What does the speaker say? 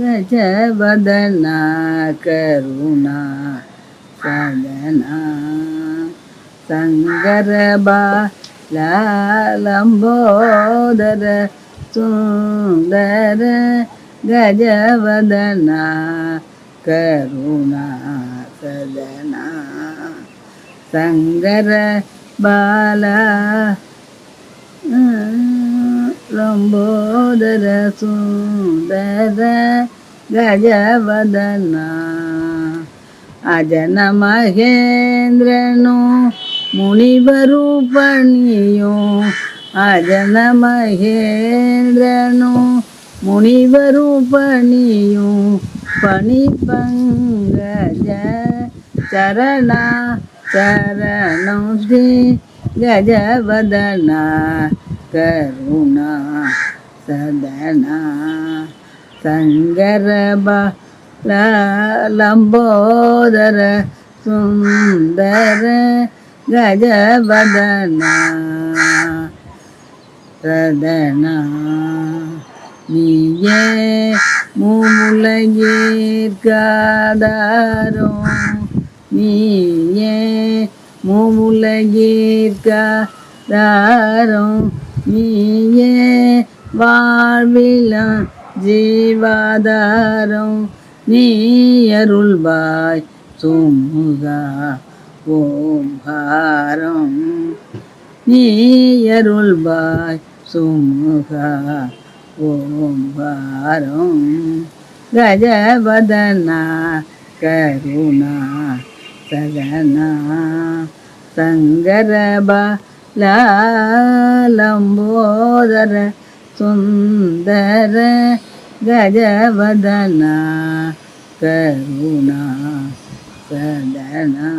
गजवदना करुणा सदना सङ्गरबा लम्बोदर सुन्दर गजवदना करुणा सदना सङ्गर बाला लम्बोदर सुन्दर गजवदना अजन महेन्द्रनु मुनिवरूपणियो अजन महेन्द्रनु मुनिवरूपणियो पणिपङ्गज चरणा चरणं श्री गजवदना கருணா சதனா சங்கரபா லம்போதர சுந்தர கஜபதனா சதனா. நீயே மூமுலகீர்காதாரோ நீயே மூமுலகீர்காதாரோ நீயே வாழ்விலா ஜீவாதாரம். நீ அருள்வாய் சுமுகா ஓம்காரம் நீ அருள்வாய் சுமுகா ஓம் ஓம்காரம் கஜவதனா கருணா சகனா சங்கரபா லாலம்போதர சுந்தர கஜவதனா கருணா சதனா.